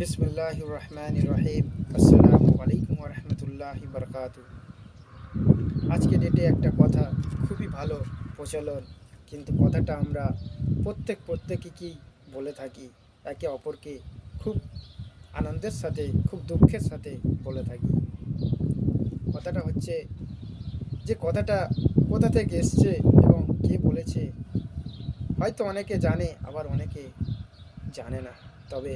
বিসমিল্লাহ রহমান রহিম আসসালামু আলাইকুম রহমতুল্লাহ বরকাত আজকে ডেটে একটা কথা খুবই ভালো, প্রচলন। কিন্তু কথাটা আমরা প্রত্যেক প্রত্যেকে কি বলে থাকি? একে অপরকে খুব আনন্দের সাথে, খুব দুঃখের সাথে বলে থাকি। কথাটা হচ্ছে, যে কথাটা কোথা থেকে এসছে এবং কে বলেছে, হয়তো অনেকে জানে, আবার অনেকে জানে না। তবে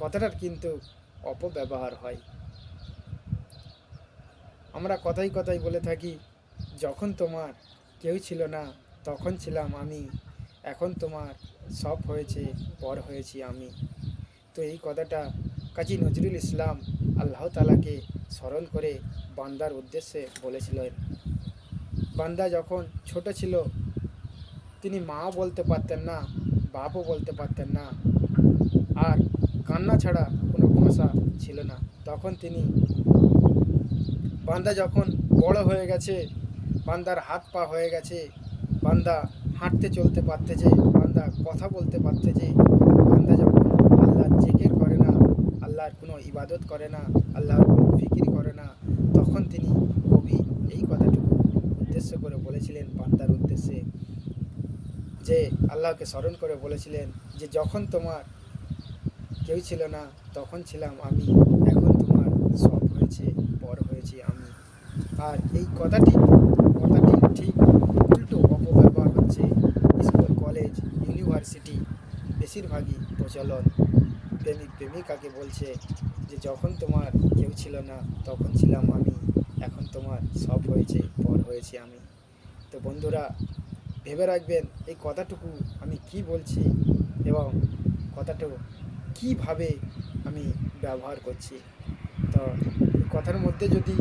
কথাটার কিন্তু অপব্যবহার হয়। আমরা কথাই কথাই বলে থাকি, যখন তোমার কেউ ছিল না, তখন ছিলাম আমি। এখন তোমার সব হয়েছে, পর হয়েছি আমি। তো এই কথাটা কাজী নজরুল ইসলাম আল্লাহ তালাকে স্মরণ করে বান্দার উদ্দেশ্যে বলেছিলেন। বান্দা যখন ছোট ছিল, তিনি মা বলতে পারতেন না, বাপও বলতে পারতেন না। আর কান্না ছাড়া কোনো ভাষা ছিল না। তখন তিনি বান্দা যখন বড় হয়ে গেছে, বান্দার হাত পা হয়ে গেছে, বান্দা হাঁটতে চলতে পারতেছে বান্দা কথা বলতে পারতেছে বান্দা যখন আল্লাহর জেকের করে না, আল্লাহর কোনো ইবাদত করে না, আল্লাহর কোনো ফিকির করে না, তখন তিনি কবি এই কথাটুকু উদ্দেশ্য করে বলেছিলেন, বান্দার যে আল্লাহকে স্মরণ করে বলেছিলেন যে যখন তোমার কেউ ছিল না, তখন ছিলাম আমি। এখন তোমার সব হয়েছে, পর হয়েছি আমি। আর এই কথাটি কথাটি ঠিক উল্টো অপব্যবহার হচ্ছে স্কুল, কলেজ, ইউনিভার্সিটি, বেশিরভাগই প্রচলন। প্রেমিক, প্রেমিকাকে বলছে যে যখন তোমার কেউ ছিল না, তখন ছিলাম আমি। এখন তোমার সব হয়েছে, পর হয়েছি আমি। তো বন্ধুরা ভেবে রাখবেন এই কথাটুকু আমি কি বলছি এবং কথাটুকু কীভাবে আমি ব্যবহার করছি। তো কথার মধ্যে যদি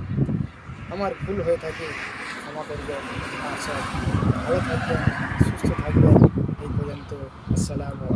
আমার ভুল হয়ে থাকে, ক্ষমা করবেন আচ্ছা ভালো থাকবেন, সুস্থ থাকবেন। এই পর্যন্ত, আসসালামু